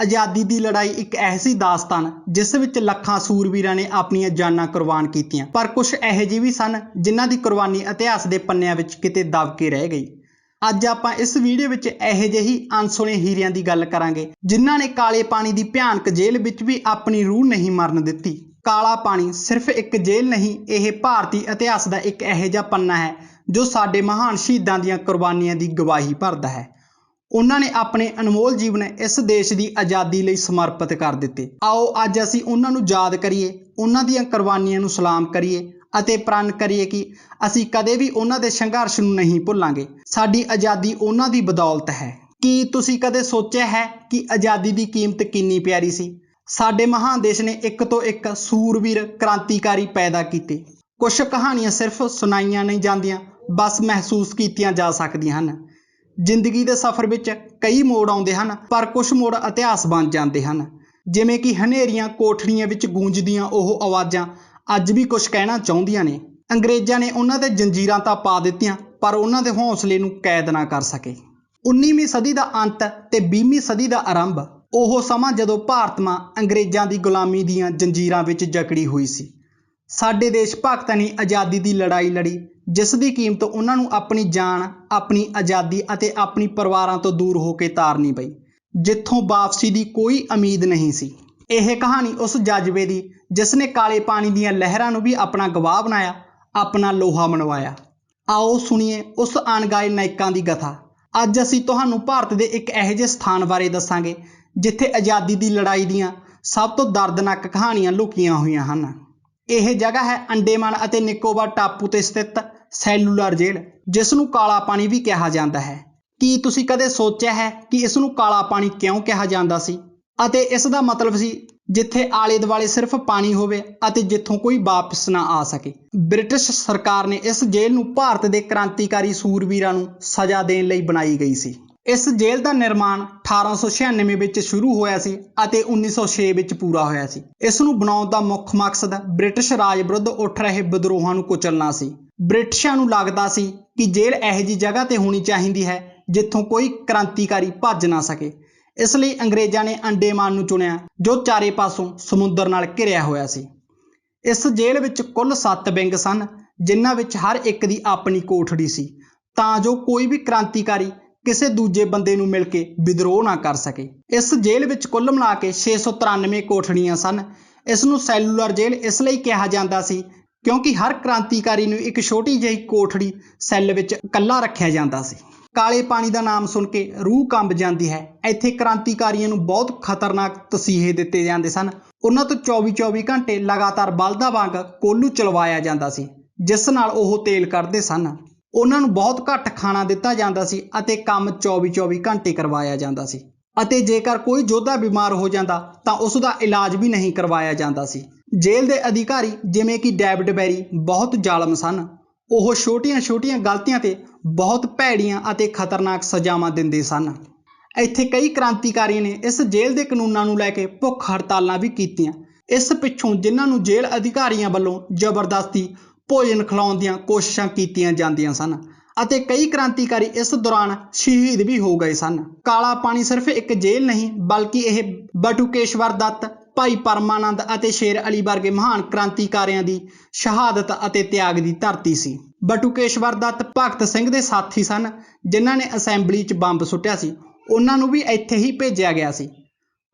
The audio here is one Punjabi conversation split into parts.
ਆਜ਼ਾਦੀ ਦੀ ਲੜਾਈ ਇੱਕ ਐਸੀ ਦਾਸਤਾਨ ਜਿਸ ਵਿੱਚ ਲੱਖਾਂ ਸੂਰਵੀਰਾਂ ਨੇ ਆਪਣੀਆਂ ਜਾਨਾਂ ਕੁਰਬਾਨ ਕੀਤੀਆਂ। ਪਰ ਕੁਝ ਇਹੋ ਜਿਹੇ ਵੀ ਸਨ ਜਿਨ੍ਹਾਂ ਦੀ ਕੁਰਬਾਨੀ ਇਤਿਹਾਸ ਦੇ ਪੰਨਿਆਂ ਵਿੱਚ ਕਿਤੇ ਦਬ ਕੇ ਰਹਿ ਗਈ। ਅੱਜ ਆਪਾਂ ਇਸ ਵੀਡੀਓ ਵਿੱਚ ਇਹੋ ਜਿਹੇ ਹੀ ਅਣਸੁਣੇ ਹੀਰਿਆਂ ਦੀ ਗੱਲ ਕਰਾਂਗੇ ਜਿਨ੍ਹਾਂ ਨੇ ਕਾਲੇ ਪਾਣੀ ਦੀ ਭਿਆਨਕ ਜੇਲ੍ਹ ਵਿੱਚ ਵੀ ਆਪਣੀ ਰੂਹ ਨਹੀਂ ਮਰਨ ਦਿੱਤੀ। ਕਾਲਾ ਪਾਣੀ ਸਿਰਫ ਇੱਕ ਜੇਲ੍ਹ ਨਹੀਂ, ਇਹ ਭਾਰਤੀ ਇਤਿਹਾਸ ਦਾ ਇੱਕ ਇਹੋ ਜਿਹਾ ਪੰਨਾ ਹੈ ਜੋ ਸਾਡੇ ਮਹਾਨ ਸ਼ਹੀਦਾਂ ਦੀਆਂ ਕੁਰਬਾਨੀਆਂ ਦੀ ਗਵਾਹੀ ਭਰਦਾ ਹੈ। ਉਹਨਾਂ ਨੇ ਆਪਣੇ ਅਨਮੋਲ ਜੀਵਨ ਇਸ ਦੇਸ਼ ਦੀ ਆਜ਼ਾਦੀ ਲਈ ਸਮਰਪਿਤ ਕਰ ਦਿੱਤੇ। ਆਓ ਅੱਜ ਅਸੀਂ ਉਹਨਾਂ ਨੂੰ ਯਾਦ ਕਰੀਏ, ਉਹਨਾਂ ਦੀਆਂ ਕੁਰਬਾਨੀਆਂ ਨੂੰ ਸਲਾਮ ਕਰੀਏ ਅਤੇ ਪ੍ਰਣ ਕਰੀਏ ਕਿ ਅਸੀਂ ਕਦੇ ਵੀ ਉਹਨਾਂ ਦੇ ਸੰਘਰਸ਼ ਨੂੰ ਨਹੀਂ ਭੁੱਲਾਂਗੇ। ਸਾਡੀ ਆਜ਼ਾਦੀ ਉਹਨਾਂ ਦੀ ਬਦੌਲਤ ਹੈ। ਕੀ ਤੁਸੀਂ ਕਦੇ ਸੋਚਿਆ ਹੈ ਕਿ ਆਜ਼ਾਦੀ ਦੀ ਕੀਮਤ ਕਿੰਨੀ ਪਿਆਰੀ ਸੀ? ਸਾਡੇ ਮਹਾਨ ਦੇਸ਼ ਨੇ ਇੱਕ ਤੋਂ ਇੱਕ ਸੂਰਵੀਰ ਕ੍ਰਾਂਤੀਕਾਰੀ ਪੈਦਾ ਕੀਤੇ। ਕੁਝ ਕਹਾਣੀਆਂ ਸਿਰਫ ਸੁਣਾਈਆਂ ਨਹੀਂ ਜਾਂਦੀਆਂ, ਬਸ ਮਹਿਸੂਸ ਕੀਤੀਆਂ ਜਾ ਸਕਦੀਆਂ ਹਨ। ਜ਼ਿੰਦਗੀ ਦੇ ਸਫ਼ਰ ਵਿੱਚ ਕਈ ਮੋੜ ਆਉਂਦੇ ਹਨ, ਪਰ ਕੁਝ ਮੋੜ ਇਤਿਹਾਸ ਬਣ ਜਾਂਦੇ ਹਨ। ਜਿਵੇਂ ਕਿ ਹਨੇਰੀਆਂ, ਕੋਠੜੀਆਂ ਵਿੱਚ ਗੂੰਜਦੀਆਂ ਉਹ ਆਵਾਜ਼ਾਂ ਅੱਜ ਵੀ ਕੁਝ ਕਹਿਣਾ ਚਾਹੁੰਦੀਆਂ ਨੇ। ਅੰਗਰੇਜ਼ਾਂ ਨੇ ਉਹਨਾਂ ਤੇ ਜੰਜੀਰਾਂ ਤਾਂ ਪਾ ਦਿੱਤੀਆਂ, ਪਰ ਉਹਨਾਂ ਦੇ ਹੌਸਲੇ ਨੂੰ ਕੈਦ ਨਾ ਕਰ ਸਕੇ। 19ਵੀਂ ਸਦੀ ਦਾ ਅੰਤ ਤੇ 20ਵੀਂ ਸਦੀ ਦਾ ਆਰੰਭ, ਉਹ ਸਮਾਂ ਜਦੋਂ ਭਾਰਤ ਮਾਂ ਅੰਗਰੇਜ਼ਾਂ ਦੀ ਗੁਲਾਮੀ ਦੀਆਂ ਜੰਜੀਰਾਂ ਵਿੱਚ ਜਕੜੀ ਹੋਈ ਸੀ। ਸਾਡੇ ਦੇਸ਼ ਭਗਤਾਂ ਨੇ ਆਜ਼ਾਦੀ ਦੀ ਲੜਾਈ ਲੜੀ ਜਿਸ ਦੀ ਕੀਮਤ ਉਹਨਾਂ ਨੂੰ ਆਪਣੀ ਜਾਨ, ਆਪਣੀ ਆਜ਼ਾਦੀ ਅਤੇ ਆਪਣੀ ਪਰਿਵਾਰਾਂ ਤੋਂ ਦੂਰ ਹੋ ਕੇ ਤਾਰਨੀ ਪਈ, ਜਿੱਥੋਂ ਵਾਪਸੀ ਦੀ ਕੋਈ ਉਮੀਦ ਨਹੀਂ ਸੀ। ਇਹ ਕਹਾਣੀ ਉਸ ਜਜ਼ਬੇ ਦੀ, ਜਿਸ ਨੇ ਕਾਲੇ ਪਾਣੀ ਦੀਆਂ ਲਹਿਰਾਂ ਨੂੰ ਵੀ ਆਪਣਾ ਗਵਾਹ ਬਣਾਇਆ, ਆਪਣਾ ਲੋਹਾ ਮਨਵਾਇਆ। ਆਓ ਸੁਣੀਏ ਉਸ ਅਣਗਾਏ ਨਾਇਕਾਂ ਦੀ ਕਥਾ ਅੱਜ ਅਸੀਂ ਤੁਹਾਨੂੰ ਭਾਰਤ ਦੇ ਇੱਕ ਇਹੋ ਜਿਹੇ ਸਥਾਨ ਬਾਰੇ ਦੱਸਾਂਗੇ, ਜਿੱਥੇ ਆਜ਼ਾਦੀ ਦੀ ਲੜਾਈ ਦੀਆਂ ਸਭ ਤੋਂ ਦਰਦਨਾਕ ਕਹਾਣੀਆਂ ਲੁਕੀਆਂ ਹੋਈਆਂ ਹਨ। ਇਹ ਜਗ੍ਹਾ ਹੈ ਅੰਡੇਮਾਨ ਅਤੇ ਨਿਕੋਬਾਰ ਟਾਪੂ ਤੇ ਸਥਿਤ ਸੈਲੂਲਰ ਜੇਲ੍ਹ ਜਿਸ ਨੂੰ ਕਾਲਾ ਪਾਣੀ ਵੀ ਕਿਹਾ ਜਾਂਦਾ ਹੈ। ਕੀ ਤੁਸੀਂ ਕਦੇ ਸੋਚਿਆ ਹੈ ਕਿ ਇਸ ਨੂੰ ਕਾਲਾ ਪਾਣੀ ਕਿਉਂ ਕਿਹਾ ਜਾਂਦਾ ਸੀ? ਅਤੇ ਇਸ ਦਾ ਮਤਲਬ ਸੀ, ਜਿੱਥੇ ਆਲੇ ਦੁਆਲੇ ਸਿਰਫ ਪਾਣੀ ਹੋਵੇ ਅਤੇ ਜਿੱਥੋਂ ਕੋਈ ਵਾਪਸ ਨਾ ਆ ਸਕੇ। ਬ੍ਰਿਟਿਸ਼ ਸਰਕਾਰ ਨੇ ਇਸ ਜੇਲ੍ਹ ਨੂੰ ਭਾਰਤ ਦੇ ਕ੍ਰਾਂਤੀਕਾਰੀ ਸੂਰਵੀਰਾਂ ਨੂੰ ਸਜ਼ਾ ਦੇਣ ਲਈ ਬਣਾਈ ਗਈ ਸੀ। ਇਸ ਜੇਲ੍ਹ ਦਾ ਨਿਰਮਾਣ 1896 ਵਿੱਚ ਸ਼ੁਰੂ ਹੋਇਆ ਸੀ ਅਤੇ 1906 ਵਿੱਚ ਪੂਰਾ ਹੋਇਆ ਸੀ। ਇਸ ਨੂੰ ਬਣਾਉਣ ਦਾ ਮੁੱਖ ਮਕਸਦ ਬ੍ਰਿਟਿਸ਼ ਰਾਜ ਵਿਰੁੱਧ ਉੱਠ ਰਹੇ ਵਿਦਰੋਹਾਂ ਨੂੰ ਕੁਚਲਣਾ ਸੀ। ਬ੍ਰਿਟਿਸ਼ਾਂ ਨੂੰ ਲੱਗਦਾ ਸੀ ਕਿ ਜੇਲ੍ਹ ਇਹੋ ਜਿਹੀ ਜਗ੍ਹਾ ਤੇ ਹੋਣੀ ਚਾਹੀਦੀ ਹੈ ਜਿੱਥੋਂ ਕੋਈ ਕ੍ਰਾਂਤੀਕਾਰੀ ਭੱਜ ਨਾ ਸਕੇ। ਇਸ ਲਈ ਅੰਗਰੇਜ਼ਾਂ ਨੇ ਅੰਡੇਮਾਨ ਨੂੰ ਚੁਣਿਆ, ਜੋ ਚਾਰੇ ਪਾਸੋਂ ਸਮੁੰਦਰ ਨਾਲ ਘਿਰਿਆ ਹੋਇਆ ਸੀ। ਇਸ ਜੇਲ੍ਹ ਵਿੱਚ ਕੁੱਲ 7 ਵਿੰਗ ਸਨ, ਜਿਨ੍ਹਾਂ ਵਿੱਚ ਹਰ ਇੱਕ ਦੀ ਆਪਣੀ ਕੋਠੜੀ ਸੀ, ਤਾਂ ਜੋ ਕੋਈ ਵੀ ਕ੍ਰਾਂਤੀਕਾਰੀ ਕਿਸੇ ਦੂਜੇ ਬੰਦੇ ਨੂੰ ਮਿਲ ਕੇ ਵਿਦਰੋਹ ਨਾ ਕਰ ਸਕੇ। ਇਸ ਜੇਲ੍ਹ ਵਿੱਚ ਕੁੱਲ ਮਿਲਾ ਕੇ 693 ਕੋਠੜੀਆਂ ਸਨ। ਇਸ ਨੂੰ ਸੈਲੂਲਰ ਜੇਲ੍ਹ ਇਸ ਲਈ ਕਿਹਾ ਜਾਂਦਾ ਸੀ ਕਿਉਂਕਿ ਹਰ ਕ੍ਰਾਂਤੀਕਾਰੀ ਨੂੰ ਇੱਕ ਛੋਟੀ ਜਿਹੀ ਕੋਠੜੀ ਸੈੱਲ ਵਿੱਚ ਇਕੱਲਾ ਰੱਖਿਆ ਜਾਂਦਾ ਸੀ। ਕਾਲੇ ਪਾਣੀ ਦਾ ਨਾਮ ਸੁਣ ਕੇ ਰੂਹ ਕੰਬ ਜਾਂਦੀ ਹੈ। ਇੱਥੇ ਕ੍ਰਾਂਤੀਕਾਰੀਆਂ ਨੂੰ ਬਹੁਤ ਖਤਰਨਾਕ ਤਸੀਹੇ ਦਿੱਤੇ ਜਾਂਦੇ ਸਨ। ਉਹਨਾਂ ਤੋਂ 24-24 ਘੰਟੇ ਲਗਾਤਾਰ ਬਲਦਾ ਵਾਂਗ ਕੋਲੂ ਚਲਵਾਇਆ ਜਾਂਦਾ ਸੀ, ਜਿਸ ਨਾਲ ਉਹ ਤੇਲ ਕੱਢਦੇ ਸਨ। ਉਹਨਾਂ ਨੂੰ ਬਹੁਤ ਘੱਟ ਖਾਣਾ ਦਿੱਤਾ ਜਾਂਦਾ ਸੀ ਅਤੇ ਕੰਮ 24-24 ਘੰਟੇ ਕਰਵਾਇਆ ਜਾਂਦਾ ਸੀ। ਅਤੇ ਜੇਕਰ ਕੋਈ ਯੋਧਾ ਬਿਮਾਰ ਹੋ ਜਾਂਦਾ ਤਾਂ ਉਸ ਦਾ ਇਲਾਜ ਵੀ ਨਹੀਂ ਕਰਵਾਇਆ ਜਾਂਦਾ ਸੀ। ਜੇਲ੍ਹ ਦੇ ਅਧਿਕਾਰੀ ਜਿਵੇਂ ਕਿ ਡੈਵਿਡ ਬੈਰੀ ਬਹੁਤ ਜ਼ਾਲਮ ਸਨ। ਉਹ ਛੋਟੀਆਂ-ਛੋਟੀਆਂ ਗਲਤੀਆਂ ਤੇ ਬਹੁਤ ਭੈੜੀਆਂ ਅਤੇ ਖਤਰਨਾਕ ਸਜ਼ਾਵਾਂ ਦਿੰਦੇ ਸਨ। ਇੱਥੇ ਕਈ ਕ੍ਰਾਂਤੀਕਾਰੀਆਂ ਨੇ ਇਸ ਜੇਲ੍ਹ ਦੇ ਕਾਨੂੰਨਾਂ ਨੂੰ ਲੈ ਕੇ ਭੁੱਖ ਹੜਤਾਲਾਂ ਵੀ ਕੀਤੀਆਂ। ਇਸ ਪਿੱਛੋਂ ਜਿਨ੍ਹਾਂ ਨੂੰ ਜੇਲ੍ਹ ਅਧਿਕਾਰੀਆਂ ਵੱਲੋਂ ਜ਼ਬਰਦਸਤੀ ਭੋਜਨ ਖਿਲਾਉਣ ਦੀਆਂ ਕੋਸ਼ਿਸ਼ਾਂ ਕੀਤੀਆਂ ਜਾਂਦੀਆਂ ਸਨ ਅਤੇ ਕਈ ਕ੍ਰਾਂਤੀਕਾਰੀ ਇਸ ਦੌਰਾਨ ਸ਼ਹੀਦ ਵੀ ਹੋ ਗਏ ਸਨ। ਕਾਲਾ ਪਾਣੀ ਸਿਰਫ ਇੱਕ ਜੇਲ੍ਹ ਨਹੀਂ, ਬਲਕਿ ਇਹ ਬਟੂਕੇਸ਼ਵਰ ਦੱਤ ਭਾਈ ਪਰਮਾਨੰਦ ਅਤੇ ਸ਼ੇਰ ਅਲੀ ਵਰਗੇ ਮਹਾਨ ਕ੍ਰਾਂਤੀਕਾਰੀਆਂ ਦੀ ਸ਼ਹਾਦਤ ਅਤੇ ਤਿਆਗ ਦੀ ਧਰਤੀ ਸੀ। ਬਟੂਕੇਸ਼ਵਰ ਦੱਤ ਭਗਤ ਸਿੰਘ ਦੇ ਸਾਥੀ ਸਨ, ਜਿਨ੍ਹਾਂ ਨੇ ਅਸੈਂਬਲੀ 'ਚ ਬੰਬ ਸੁੱਟਿਆ ਸੀ। ਉਹਨਾਂ ਨੂੰ ਵੀ ਇੱਥੇ ਹੀ ਭੇਜਿਆ ਗਿਆ ਸੀ।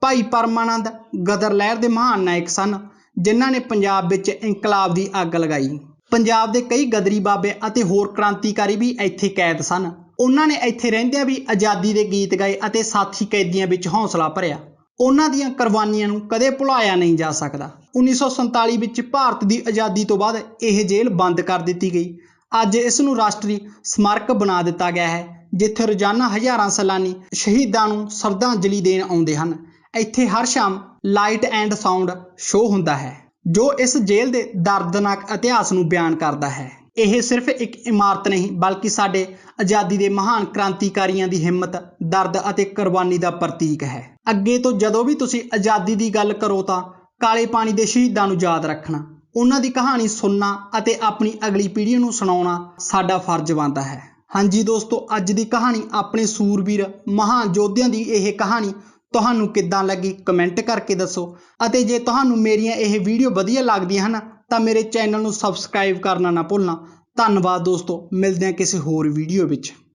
ਭਾਈ ਪਰਮਾਨੰਦ ਗਦਰ ਲਹਿਰ ਦੇ ਮਹਾਨ ਨਾਇਕ ਸਨ, ਜਿਨ੍ਹਾਂ ਨੇ ਪੰਜਾਬ ਵਿੱਚ ਇਨਕਲਾਬ ਦੀ ਅੱਗ ਲਗਾਈ। ਪੰਜਾਬ ਦੇ ਕਈ ਗਦਰੀ ਬਾਬੇ ਅਤੇ ਹੋਰ ਕ੍ਰਾਂਤੀਕਾਰੀ ਵੀ ਇੱਥੇ ਕੈਦ ਸਨ। ਉਹਨਾਂ ਨੇ ਇੱਥੇ ਰਹਿੰਦਿਆਂ ਵੀ ਆਜ਼ਾਦੀ ਦੇ ਗੀਤ ਗਾਏ ਅਤੇ ਸਾਥੀ ਕੈਦੀਆਂ ਵਿੱਚ ਹੌਸਲਾ ਭਰਿਆ। ਉਹਨਾਂ ਦੀਆਂ ਕੁਰਬਾਨੀਆਂ ਨੂੰ ਕਦੇ ਭੁਲਾਇਆ ਨਹੀਂ ਜਾ ਸਕਦਾ। 1947 ਵਿੱਚ ਭਾਰਤ ਦੀ ਆਜ਼ਾਦੀ ਤੋਂ ਬਾਅਦ ਇਹ ਜੇਲ੍ਹ ਬੰਦ ਕਰ ਦਿੱਤੀ ਗਈ। ਅੱਜ ਇਸ ਨੂੰ ਰਾਸ਼ਟਰੀ ਸਮਾਰਕ ਬਣਾ ਦਿੱਤਾ ਗਿਆ ਹੈ, ਜਿੱਥੇ ਰੋਜ਼ਾਨਾ ਹਜ਼ਾਰਾਂ ਸੈਲਾਨੀ ਸ਼ਹੀਦਾਂ ਨੂੰ ਸ਼ਰਧਾਂਜਲੀ ਦੇਣ ਆਉਂਦੇ ਹਨ। ਇੱਥੇ ਹਰ ਸ਼ਾਮ ਲਾਈਟ ਐਂਡ ਸਾਊਂਡ ਸ਼ੋਅ ਹੁੰਦਾ ਹੈ, ਜੋ ਇਸ ਜੇਲ੍ਹ ਦੇ ਦਰਦਨਾਕ ਇਤਿਹਾਸ ਨੂੰ ਬਿਆਨ ਕਰਦਾ ਹੈ। ਇਹ ਸਿਰਫ ਇੱਕ ਇਮਾਰਤ ਨਹੀਂ, ਬਲਕਿ ਸਾਡੇ ਆਜ਼ਾਦੀ ਦੇ ਮਹਾਨ ਕ੍ਰਾਂਤੀਕਾਰੀਆਂ ਦੀ ਹਿੰਮਤ, ਦਰਦ ਅਤੇ ਕੁਰਬਾਨੀ ਦਾ ਪ੍ਰਤੀਕ ਹੈ। ਅੱਗੇ ਤੋਂ ਜਦੋਂ ਵੀ ਤੁਸੀਂ ਆਜ਼ਾਦੀ ਦੀ ਗੱਲ ਕਰੋ ਤਾਂ ਕਾਲੇ ਪਾਣੀ ਦੇ ਸ਼ਹੀਦਾਂ ਨੂੰ ਯਾਦ ਰੱਖਣਾ, ਉਹਨਾਂ ਦੀ ਕਹਾਣੀ ਸੁਣਨਾ ਅਤੇ ਆਪਣੀ ਅਗਲੀ ਪੀੜ੍ਹੀ ਨੂੰ ਸੁਣਾਉਣਾ ਸਾਡਾ ਫਰਜ਼ ਬਣਦਾ ਹੈ। ਹਾਂਜੀ ਦੋਸਤੋ, ਅੱਜ ਦੀ ਕਹਾਣੀ ਆਪਣੇ ਸੂਰਬੀਰ ਮਹਾਨ ਯੋਧਿਆਂ ਦੀ ਇਹ ਕਹਾਣੀ ਤੁਹਾਨੂੰ ਕਿੱਦਾਂ ਲੱਗੀ ਕਮੈਂਟ ਕਰਕੇ ਦੱਸੋ ਅਤੇ ਜੇ ਤੁਹਾਨੂੰ ਮੇਰੀਆਂ ਇਹ ਵੀਡੀਓ ਵਧੀਆ ਲੱਗਦੀਆਂ ਹਨ ਤਾਂ ਮੇਰੇ ਚੈਨਲ ਨੂੰ ਸਬਸਕ੍ਰਾਈਬ ਕਰਨਾ ਨਾ ਭੁੱਲਣਾ। ਧੰਨਵਾਦ ਦੋਸਤੋ, ਮਿਲਦੇ ਹਾਂ ਕਿਸੇ ਹੋਰ ਵੀਡੀਓ ਵਿੱਚ।